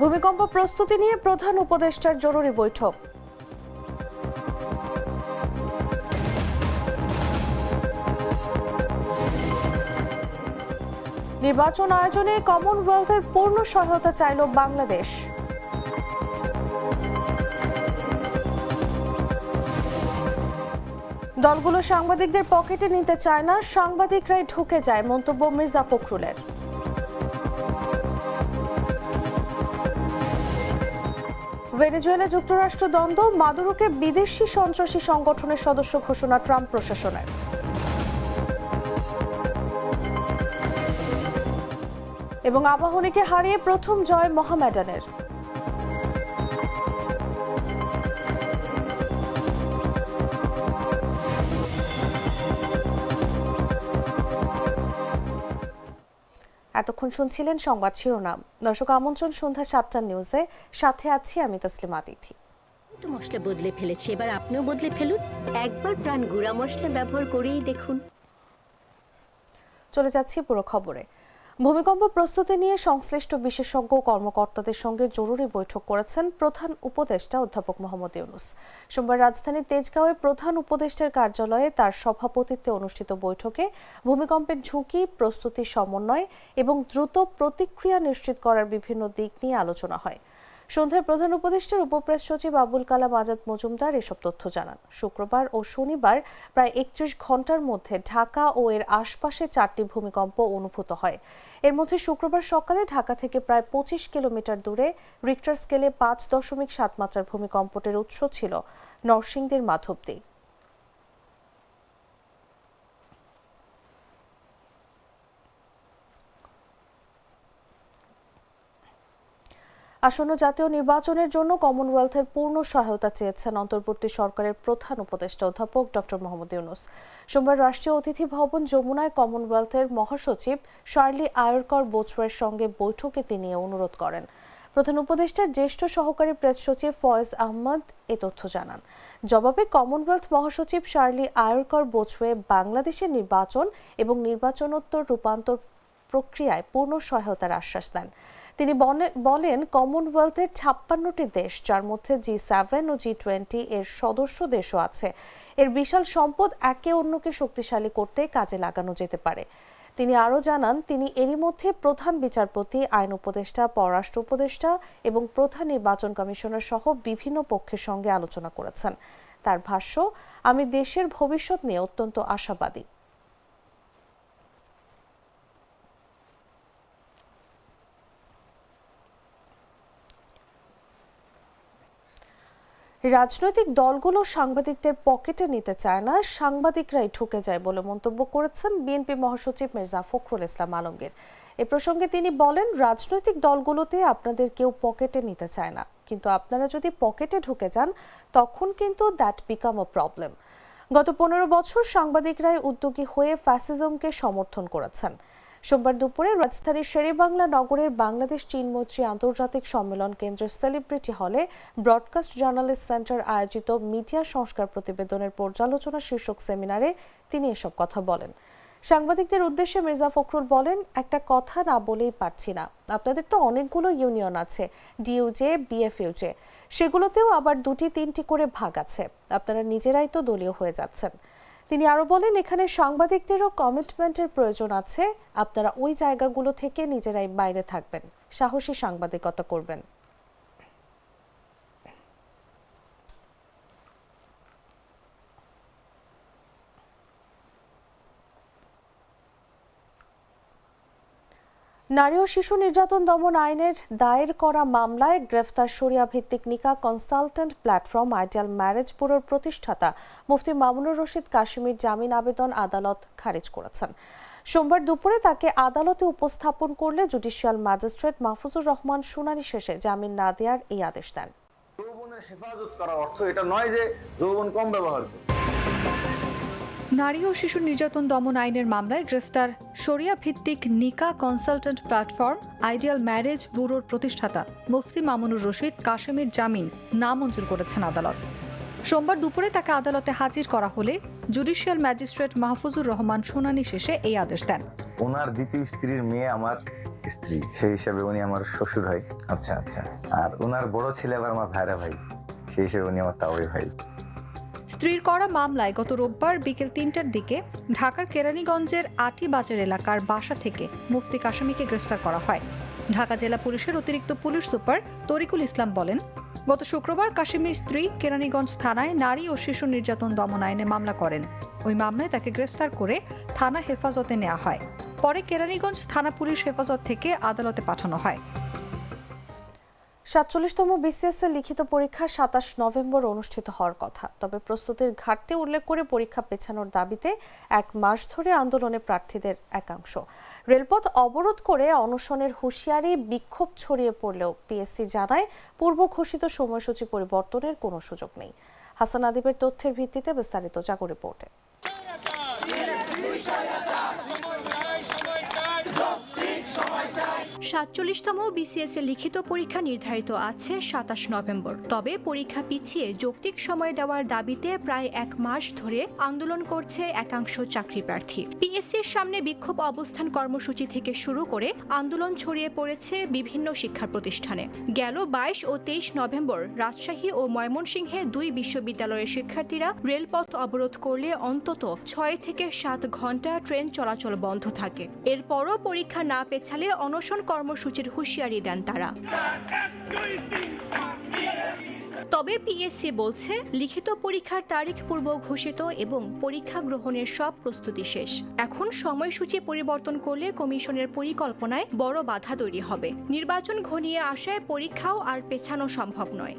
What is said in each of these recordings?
ভূমিকম্প প্রস্তুতি নিয়ে প্রধান উপদেষ্টার জরুরি বৈঠক। নির্বাচন আয়োজনে কমনওয়েলথের পূর্ণ সহায়তা চাইল বাংলাদেশ। দলগুলো সাংবাদিকদের পকেটে নিতে চায় না, সাংবাদিকরাই ঢুকে যায় মন্তব্য মির্জা ফখরুলের। ভেনেজুয়েলা যুক্তরাষ্ট্র দ্বন্দ্ব, মাদুরোকে বিদেশি সন্ত্রাসী সংগঠনের সদস্য ঘোষণা ট্রাম্প প্রশাসনের। এবং আবাহনীকে হারিয়ে প্রথম জয় মোহামেডানের। এতক্ষণ শুনছিলেন সংবাদ শিরোনাম। দর্শক আমন্ত্রণ সন্ধ্যা সাতটা নিউজে সাথে আছি আমি তসলিমা আতিথি। তো মশলা বদলে ফেলেছি এবার আপনিও বদলে ফেলুন। একবার প্রাণ গুঁড়া মশলা ব্যবহার করেই দেখুন। চলে যাচ্ছি পুরো খবরে। ভূমিকম্প প্রস্তুতি নিয়ে সংশ্লিষ্ট বিশেষজ্ঞ কর্মকর্তাদের সঙ্গে জরুরি বৈঠক করেছেন প্রধান উপদেষ্টা অধ্যাপক মোহাম্মদ ইউনুস। সোমবার রাজধানীর তেজগাঁওয়ে প্রধান উপদেষ্টার কার্যালয়ে তার সভাপতিত্বে অনুষ্ঠিত বৈঠকে ভূমিকম্পের ঝুঁকি, প্রস্তুতি সমন্বয় এবং দ্রুত প্রতিক্রিয়া নিশ্চিত করার বিভিন্ন দিক নিয়ে আলোচনা হয়। সন্ধ্যায় প্রধান উপদেষ্টার উপপ্রেস সচিব আবুল কালাম আজাদ মজুমদার এসব তথ্য জানান। শুক্রবার ও শনিবার প্রায় একত্রিশ ঘণ্টার মধ্যে ঢাকা ও এর আশপাশে চারটি ভূমিকম্প অনুভূত হয়। এর মধ্যে শুক্রবার সকালে ঢাকা থেকে প্রায় পঁচিশ কিলোমিটার দূরে রিক্টার স্কেলে পাঁচ দশমিক সাত মাত্রার ভূমিকম্পটের উৎস ছিল নরসিংদীর মাধবদী। আসন্ন জাতীয় নির্বাচনের জন্য কমনওয়েলথের পূর্ণ সহায়তা চেয়েছেন অন্তর্বর্তী সরকারের প্রধান উপদেষ্টা অধ্যাপক ডক্টর মোহাম্মদ ইউনুস। সোমবার রাষ্ট্রীয় অতিথি ভবন যমুনায় কমনওয়েলথের মহাসচিব শার্লি আয়রকর বোচওয়ের সঙ্গে বৈঠকে তিনি অনুরোধ করেন। প্রধান উপদেষ্টার জ্যেষ্ঠ সহকারী প্রেস সচিব ফয়েজ আহমদ এ তথ্য জানান। জবাবে কমনওয়েলথ মহাসচিব শার্লি আয়রকর বোচওয়ে বাংলাদেশের নির্বাচন এবং নির্বাচনোত্তর রূপান্তর প্রক্রিয়ায় পূর্ণ সহায়তার আশ্বাস দেন। তিনি বলেন, কমনওয়েলথের ছাপ্পান্নটি দেশ, যার মধ্যে জি সেভেন ও জি টোয়েন্টি এর সদস্য দেশও আছে। এর বিশাল সম্পদ একে অন্যকে শক্তিশালী করতে কাজে লাগানো যেতে পারে। তিনি আরও জানান, তিনি এরই মধ্যে প্রধান বিচারপতি, আইন উপদেষ্টা, পররাষ্ট্র উপদেষ্টা এবং প্রধান নির্বাচন কমিশনার সহ বিভিন্ন পক্ষের সঙ্গে আলোচনা করেছেন। তার ভাষ্য, আমি দেশের ভবিষ্যৎ নিয়ে অত্যন্ত আশাবাদী। রাজনৈতিক দলগুলো সাংবাদিকদের পকেটে নিতে চায় না, সাংবাদিকরাই ঠুকে যায় বলে মন্তব্য করেছেন বিএনপি মহাসচিব মির্জা ফখরুল ইসলাম আলমগীর। এ প্রসঙ্গে তিনি বলেন, রাজনৈতিক দলগুলোতে আপনাদের কেউ পকেটে নিতে চায় না, কিন্তু আপনারা যদি পকেটে ঢুকে যান, তখন কিন্তু দ্যাট বিকাম আ প্রবলেম গত পনেরো বছর সাংবাদিকরাই উদ্যোগী হয়ে ফ্যাসিজমকে সমর্থন করেছেন। সোমবার দুপুরে রাজধানীর শেরেবাংলা নগরের বাংলাদেশ চীন মৈত্রী আন্তর্জাতিক সম্মেলন কেন্দ্রের সেলিব্রিটি হলে ব্রডকাস্ট জার্নালিস্ট সেন্টার আয়োজিত মিডিয়া সংস্কার প্রতিবেদনের পর্যালোচনা শীর্ষক সেমিনারে তিনি এসব কথা বলেন। সাংবাদিকদের উদ্দেশ্যে মির্জা ফখরুল বলেন, একটা কথা না বলেই পারছি না। আপনাদের তো অনেকগুলো ইউনিয়ন আছে, ডিইউজে, বিএফইউজে। সেগুলোতেও আবার দুটি তিনটি করে ভাগ আছে। আপনারা নিজেরাই তো দলীয় হয়ে যাচ্ছেন। তিনি আরও বলেন, এখানে সাংবাদিকদেরও কমিটমেন্টের প্রয়োজন আছে। আপনারা ওই জায়গাগুলো থেকে নিজেরাই বাইরে থাকবেন। সাহসী সাংবাদিকতা করবেন। নারী ও শিশু নির্যাতন দমন আইনের দায়ের করা মামলায় গ্রেফতার সরিয়া ভিত্তিক নিকা কনসালটেন্ট প্ল্যাটফর্ম আইডিয়াল ম্যারেজ ব্যুরোর প্রতিষ্ঠাতা মুফতি মামুনুর রশিদ কাশ্মীর জামিন আবেদন আদালত খারিজ করেছেন। সোমবার দুপুরে তাকে আদালতে উপস্থাপন করলে জুডিশিয়াল ম্যাজিস্ট্রেট মাহফুজুর রহমান শুনানি শেষে জামিন না দেওয়ার এই আদেশ দেন। যৌবনের হেফাজত করা অর্থ এটা নয় যে যৌবন কম ব্যবহার করবে। নারী ও শিশু নির্যাতন দমন আইনের মামলায় গ্রেফতার শরিয়া ভিত্তিক নিকা কনসালটেন্ট প্ল্যাটফর্ম আইডিয়াল ম্যারেজ ব্যুরোর প্রতিষ্ঠাতা মুফতি মামুনুর রশিদ কাশেমের জামিন নামঞ্জুর করেছেন আদালত। সোমবার দুপুরে তাকে আদালতে হাজির করা হলে জুডিশিয়াল ম্যাজিস্ট্রেট মাহফুজুর রহমান শুনানি শেষে এই আদেশ দেন। ওনার দ্বিতীয় স্ত্রীর মেয়ে আমার স্ত্রী, সেই হিসাবে উনি আমার শ্বশুর হয় আচ্ছা আচ্ছা। আর ওনার বড় ছেলে আবার আমার ভাইরা ভাই, সেই হিসেবে উনি আমার তাওই ভাই। স্ত্রীর করা মামলায় গত রোববার বিকেল তিনটার দিকে ঢাকার কেরানীগঞ্জের আটি বাজার এলাকার বাসা থেকে মুফতি কাশমিকে গ্রেফতার করা হয়। ঢাকা জেলা পুলিশের অতিরিক্ত পুলিশ সুপার তরিকুল ইসলাম বলেন, গত শুক্রবার কাশিমের স্ত্রী কেরানীগঞ্জ থানায় নারী ও শিশু নির্যাতন দমন আইনে মামলা করেন। ওই মামলায় তাকে গ্রেফতার করে থানা হেফাজতে নেওয়া হয়। পরে কেরানীগঞ্জ থানা পুলিশ হেফাজত থেকে আদালতে পাঠানো হয়। সাতচল্লিশতম বিসিএস এর লিখিত পরীক্ষা সাতাশ নভেম্বর অনুষ্ঠিত হওয়ার কথা। তবে প্রস্তুতির ঘাটতি উল্লেখ করে পরীক্ষা পেছানোর দাবিতে এক মাস ধরে আন্দোলনে প্রার্থীদের একাংশ। রেলপথ অবরোধ করে অনশনের হুঁশিয়ারি বিক্ষোভ ছড়িয়ে পড়লেও পিএসসি জানায়, পূর্ব ঘোষিত সময়সূচি পরিবর্তনের কোনো সুযোগ নেই। হাসান আদিবের তথ্যের ভিত্তিতে বিস্তারিত জাগো রিপোর্টে। সাতচল্লিশতম বিসিএস এর লিখিত পরীক্ষা নির্ধারিত আছে সাতাশ নভেম্বর। তবে পরীক্ষা পিছিয়ে যৌক্তিক সময় দেওয়ার দাবিতে প্রায় এক মাস ধরে আন্দোলন করছে একাংশ চাকরি প্রার্থী। পিএসসির সামনে বিক্ষোভ অবস্থান কর্মসূচি থেকে শুরু করে আন্দোলন ছড়িয়ে পড়েছে বিভিন্ন শিক্ষা প্রতিষ্ঠানে। গেল বাইশ ও তেইশ নভেম্বর রাজশাহী ও ময়মনসিংহে দুই বিশ্ববিদ্যালয়ের শিক্ষার্থীরা রেলপথ অবরোধ করলে অন্তত ছয় থেকে সাত ঘণ্টা ট্রেন চলাচল বন্ধ থাকে। এরপরও পরীক্ষা না পেছালে অনশন কর্মসূচির হুঁশিয়ারি দেন তারা। তবে পিএসসি বলছে, লিখিত পরীক্ষার তারিখ পূর্ব ঘোষিত এবং পরীক্ষা গ্রহণের সব প্রস্তুতি শেষ। এখন সময়সূচি পরিবর্তন করলে কমিশনের পরিকল্পনায় বড় বাধা তৈরি হবে। নির্বাচন ঘনিয়ে আসায় পরীক্ষাও আর পেছানো সম্ভব নয়।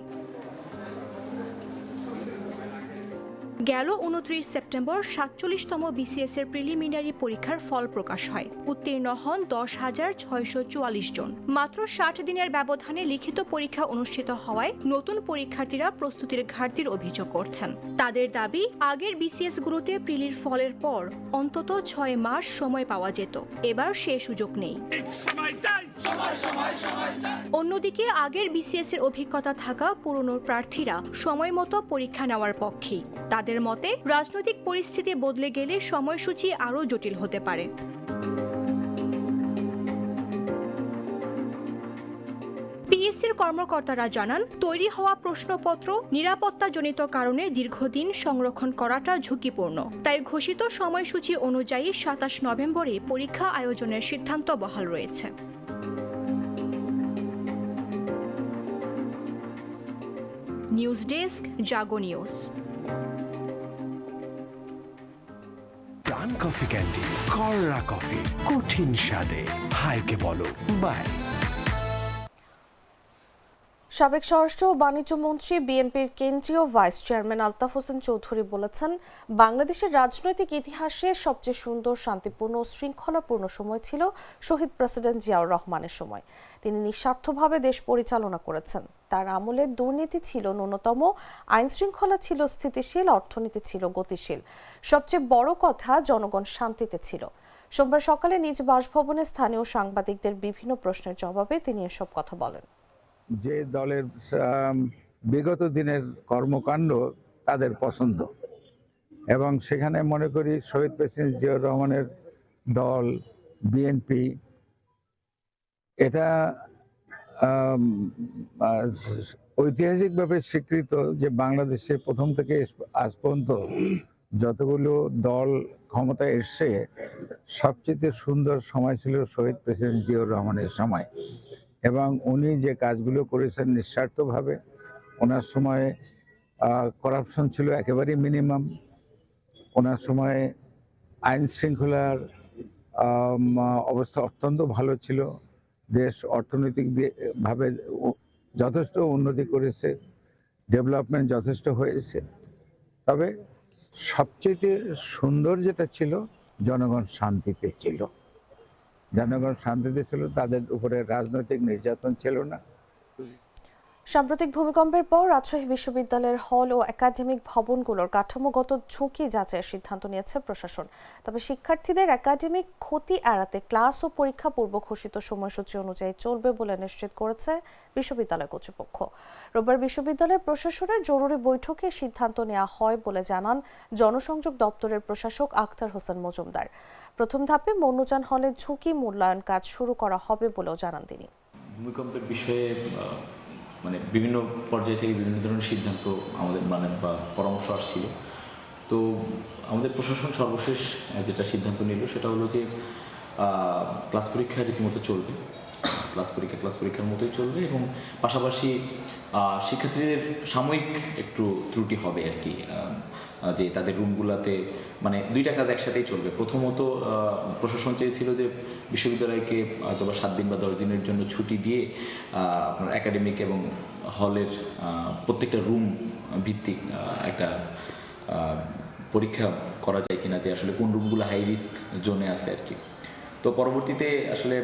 গেল উনত্রিশ সেপ্টেম্বর সাতচল্লিশতম বিসিএস এর প্রিলিমিনারি পরীক্ষার ফল প্রকাশ হয়। উত্তীর্ণ হন দশ হাজার ছয়শো চুয়াল্লিশ জন। মাত্র ষাট দিনের ব্যবধানে লিখিত পরীক্ষা অনুষ্ঠিত হওয়ায় নতুন পরীক্ষার্থীরা প্রস্তুতির ঘাটতির অভিযোগ করছেন। তাদের দাবি আগের বিসিএস গুলোতে প্রিলির ফলের পর অন্তত ছয় মাস সময় পাওয়া যেত। এবার সে সুযোগ নেই। অন্যদিকে আগের বিসিএস এর অভিজ্ঞতা থাকা পুরনো প্রার্থীরা সময় মতো পরীক্ষা নেওয়ার পক্ষে তাদের মতে, রাজনৈতিক পরিস্থিতি বদলে গেলে সময়সূচি আরও জটিল হতে পারে। পিএসসির কর্মকর্তারা জানান, তৈরি হওয়া প্রশ্নপত্র নিরাপত্তাজনিত কারণে দীর্ঘদিন সংরক্ষণ করাটা ঝুঁকিপূর্ণ। তাই ঘোষিত সময়সূচি অনুযায়ী সাতাশ নভেম্বরে পরীক্ষা আয়োজনের সিদ্ধান্ত বহাল রয়েছে। News desk, Jago news. Coffee candy কররা coffee কঠিন স্বাদে। হাইকে বলো বাই। সাবেক স্বরাষ্ট্র ও বাণিজ্য মন্ত্রী বিএনপির কেন্দ্রীয় ভাইস চেয়ারম্যান আলতাফ হোসেন চৌধুরী বলেছেন, বাংলাদেশের রাজনৈতিক ইতিহাসে সবচেয়ে সুন্দর, শান্তিপূর্ণ ও শৃঙ্খলাপূর্ণ সময় ছিল শহীদ প্রেসিডেন্ট জিয়াউর রহমানের সময়। তিনি নিঃস্বার্থভাবে দেশ পরিচালনা করেছেন। তার আমলে দুর্নীতি ছিল ন্যূনতম আইন শৃঙ্খলা ছিল স্থিতিশীল, অর্থনীতি ছিল গতিশীল। সবচেয়ে বড় কথা জনগণ শান্তিতে ছিল। সোমবার সকালে নিজ বাসভবনে স্থানীয় সাংবাদিকদের বিভিন্ন প্রশ্নের জবাবে তিনি এসব কথা বলেন। যে দলের বিগত দিনের কর্মকাণ্ড তাদের পছন্দ। এবং সেখানে মনে করি শহীদ প্রেসিডেন্ট জিয়াউর রহমানের দল, বিএনপি, এটা ঐতিহাসিকভাবে স্বীকৃত যে বাংলাদেশে প্রথম থেকে আজ পর্যন্ত যতগুলো দল ক্ষমতায় এসছে, সবচেয়ে সুন্দর সময় ছিল শহীদ প্রেসিডেন্ট জিয়াউর রহমানের সময়। এবং উনি যে কাজগুলো করেছেন নিঃস্বার্থভাবে, ওনার সময়ে করাপশন ছিল একেবারেই মিনিমাম ওনার সময়ে আইন শৃঙ্খলার অবস্থা অত্যন্ত ভালো ছিল। দেশ অর্থনৈতিক দিয়ে- ভাবে যথেষ্ট উন্নতি করেছে ডেভেলপমেন্ট যথেষ্ট হয়েছে। তবে সবচেয়ে সুন্দর যেটা ছিল, জনগণ শান্তিতে ছিল। জনগণ শান্তিতে ছিল, তাদের উপরে রাজনৈতিক নির্যাতন ছিল না। সাম্প্রতিক ভূমিকম্পের পর রাজশাহী বিশ্ববিদ্যালয়ের হল ও একাডেমিক ভবনগুলোর কাঠামোগত ঝুঁকি যাচাইয়ের সিদ্ধান্ত নিয়েছে প্রশাসন। তবে শিক্ষার্থীদের একাডেমিক ক্ষতি এড়াতে ক্লাস ও পরীক্ষা পূর্ব ঘোষিত সময়সূচি অনুযায়ী চলবে বলে নিশ্চিত করেছে বিশ্ববিদ্যালয় কর্তৃপক্ষ। রোববার বিশ্ববিদ্যালয় প্রশাসনের জরুরি বৈঠকে সিদ্ধান্ত নেওয়া হয় বলে জানান জনসংযোগ দপ্তরের প্রশাসক আখতার হোসেন মজুমদার। প্রথম ধাপে মনুজান হলে ঝুঁকি মূল্যায়ন কাজ শুরু করা হবে বলেও জানান তিনি। ভূমিকম্পের বিষয়ে মানে বিভিন্ন পর্যায় থেকে বিভিন্ন ধরনের সিদ্ধান্ত আমাদের মানে বা পরামর্শ আসছিল। তো আমাদের প্রশাসন সর্বশেষ যেটা সিদ্ধান্ত নিল সেটা হলো যে ক্লাস পরীক্ষা রীতিমতো চলবে। ক্লাস পরীক্ষা, ক্লাস পরীক্ষার মতোই চলবে এবং পাশাপাশি শিক্ষার্থীদের সাময়িক একটু ত্রুটি হবে আর কি। যে তাদের রুমগুলোতে মানে দুইটা কাজ একসাথেই চলবে। প্রথমত প্রশাসন চেয়েছিল যে বিশ্ববিদ্যালয়কে হয়তো বা সাত দিন বা দশ দিনের জন্য ছুটি দিয়ে আপনার একাডেমিক এবং হলের প্রত্যেকটা রুম ভিত্তিক একটা পরীক্ষা করা যায় কিনা যে আসলে কোন রুমগুলো হাই রিস্ক জোনে আছে আর কি। তো পরবর্তীতে আসলে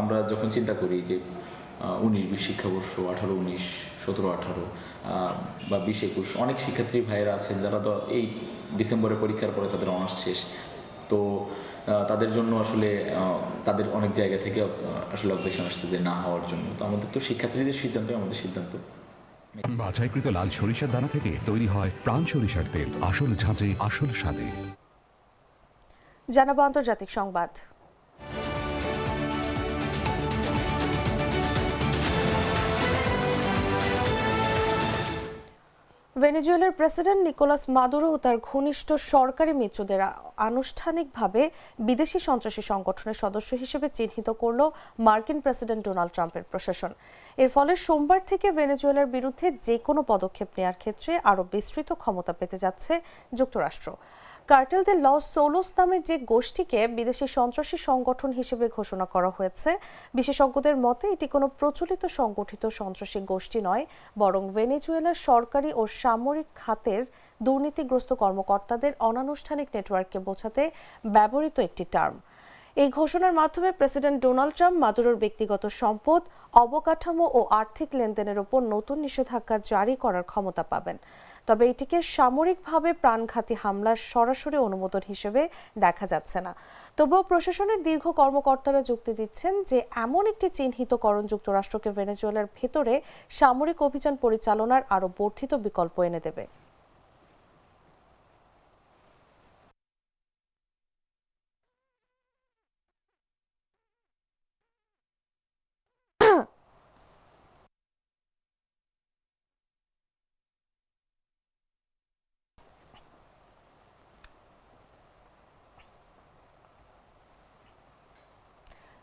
আমরা যখন চিন্তা করি যে উনিশ বিশ শিক্ষাবর্ষ আঠারো উনিশ সতেরো আঠারো বা বিশ একুশ। অনেক শিক্ষার্থী ভাইয়েরা আছেন যারা তো এই ডিসেম্বরে পরীক্ষার পরে তাদের অনার্স শেষ। তো তাদের জন্য আসলে তাদের অনেক জায়গা থেকে আসলে অবজেকশন আসছে যে না হওয়ার জন্য। তো আমাদের তো শিক্ষার্থীদের সিদ্ধান্ত আমাদের সিদ্ধান্ত। বাছাইকৃত লাল সরিষার দানা থেকে তৈরি হয় প্রাণ সরিষার তেল। আসল ঝাঁঝে আসল স্বাদে। জানাব আন্তর্জাতিক সংবাদ। ভেনেজুয়েলার প্রেসিডেন্ট নিকোলাস মাদুরো ও তার ঘনিষ্ঠ সরকারি মিত্রদের আনুষ্ঠানিকভাবে বিদেশি সন্ত্রাসী সংগঠনের সদস্য হিসেবে চিহ্নিত করল মার্কিন প্রেসিডেন্ট ডোনাল্ড ট্রাম্পের প্রশাসন। এর ফলে সোমবার থেকে ভেনেজুয়েলার বিরুদ্ধে যে কোনো পদক্ষেপ নেওয়ার ক্ষেত্রে আরও বিস্তৃত ক্ষমতা পেতে যাচ্ছে যুক্তরাষ্ট্র। কার্টেল দে লস সোলোস নামের যে গোষ্ঠীকে বিদেশি সন্ত্রাসী সংগঠন হিসেবে ঘোষণা করা হয়েছে, বিশেষজ্ঞদের মতে এটি কোনো প্রচলিত সংগঠিত সন্ত্রাসী গোষ্ঠী নয়, বরং ভেনেজুয়েলার সরকারি ও সামরিক খাতের দুর্নীতিগ্রস্ত কর্মকর্তাদের অনানুষ্ঠানিক নেটওয়ার্ককে বোঝাতে ব্যবহৃত একটি টার্ম। এই ঘোষণার মাধ্যমে প্রেসিডেন্ট ডোনাল্ড ট্রাম্প মাদুরোর ব্যক্তিগত সম্পদ, অবকাঠামো ও আর্থিক লেনদেনের উপর নতুন নিষেধাজ্ঞা জারি করার ক্ষমতা পাবেন। তবে এটিকে সামরিকভাবে প্রাণঘাতী হামলার সরাসরি অনুমোদন হিসেবে দেখা যাচ্ছে না। তবুও প্রশাসনের দীর্ঘ কর্মকর্তারা যুক্তি দিচ্ছেন যে, এমন একটি চিহ্নিতকরণ যুক্তরাষ্ট্রকে ভেনেজুয়েলার ভেতরে সামরিক অভিযান পরিচালনার আরও বর্ধিত বিকল্প এনে দেবে।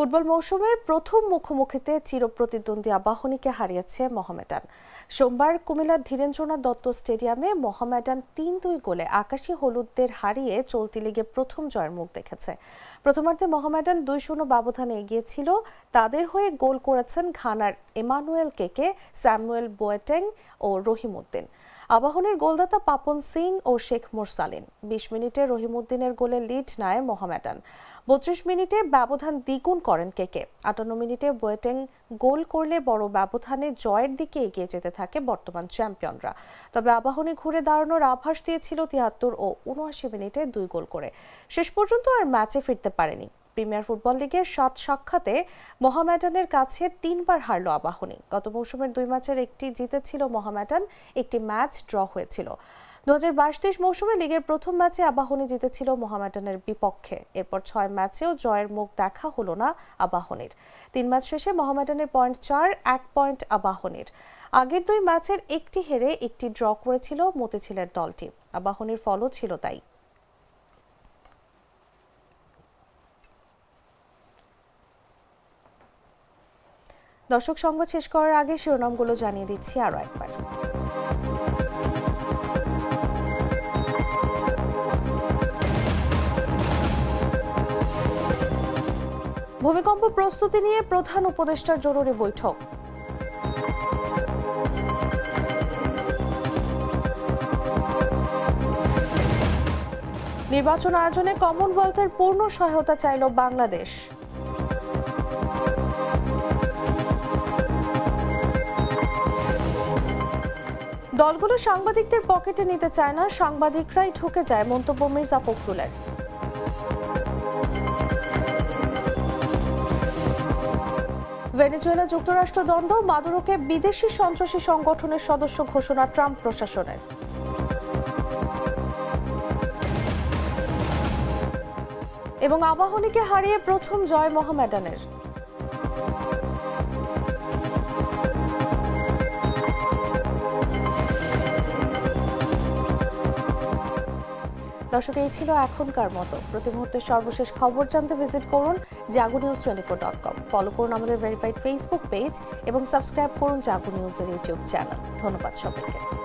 ফুটবল মৌসুমের প্রথম মুখোমুখিতে চিরপ্রতিদ্বন্দ্বী আবাহনীকে হারিয়েছে মোহামেডান। সোমবার কুমিল্লার ধীরেন্দ্রনাথ দত্ত স্টেডিয়ামে মোহামেডান তিন দুই গোলে আকাশী হলুদদের হারিয়ে চলতি লিগে প্রথম জয়ের মুখ দেখেছে। প্রথমার্ধে মোহামেডান দুই শূন্য ব্যবধানে এগিয়েছিল। তাদের হয়ে গোল করেছেন ঘানার এমানুয়েল কেকে, স্যামুয়েল বোয়েটেং ও রহিমউদ্দিন। আবাহনের গোলদাতা পাপন সিং ও শেখ মোরসালিন। বিশ মিনিটে রহিমউদ্দিনের গোলে লিড নেয় মোহামেডান। বত্রিশ মিনিটে ব্যবধান দ্বিগুণ করেন কেকে। আটান্ন মিনিটে বোয়েটেং গোল করলে বড় ব্যবধানে জয়ের দিকে এগিয়ে যেতে থাকে বর্তমান চ্যাম্পিয়নরা। তবে আবাহনী ঘুরে দাঁড়ানোর আভাস দিয়েছিল তিয়াত্তর ও উনআশি মিনিটে দুই গোল করে। শেষ পর্যন্ত আর ম্যাচে ফিরতে পারেনি। প্রিমিয়ার ফুটবল লিগের সাত সাক্ষাতে মোহামেডানের কাছে তিনবার হারল আবাহনী। গত মৌসুমের দুই ম্যাচের একটি জিতেছিল মোহামেডান, একটি ম্যাচ ড্র হয়েছিল। দু হাজার বাইশ মৌসুমে লিগের প্রথম ম্যাচে আবাহনী জিতেছিল মোহামেডানের বিপক্ষে। এরপর ছয় ম্যাচেও জয়ের মুখ দেখা হলো না আবাহনীর। তিন ম্যাচ শেষে মোহামেডানের পয়েন্ট চার, এক পয়েন্ট আবাহনীর। আগের দুই ম্যাচের একটি হেরে একটি ড্র করেছিল মতিঝিলের দলটি। আবাহনীর ফলও ছিল তাই। দর্শক সংবাদ শেষ করার আগে শিরোনামগুলো জানিয়ে দিচ্ছি আরও একবার। ভূমিকম্প প্রস্তুতি নিয়ে প্রধান উপদেষ্টার জরুরি বৈঠক। নির্বাচন আয়োজনে কমনওয়েলথের পূর্ণ সহায়তা চাইল বাংলাদেশ। দলগুলো সাংবাদিকদের পকেটে নিতে চায় না, সাংবাদিকরাই ঢুকে যায় মন্তব্য মির্জা ফখরুলের। ভেনেজুয়েলা যুক্তরাষ্ট্র দ্বন্দ্ব, মাদুরোকে বিদেশি সন্ত্রাসী সংগঠনের সদস্য ঘোষণা ট্রাম্প প্রশাসনের। এবং আবাহনীকে হারিয়ে প্রথম জয় মোহামেডানের। দর্শক, এই ছিল এখনকার মতো। প্রতি মুহূর্তের সর্বশেষ খবর জানতে ভিজিট করুন Jago news twenty dot com follow করুন আমাদের ভেরিফাইড ফেসবুক পেজ এবং সাবস্ক্রাইব করুন জাগো নিউজের ইউটিউব চ্যানেল ধন্যবাদ সবাইকে।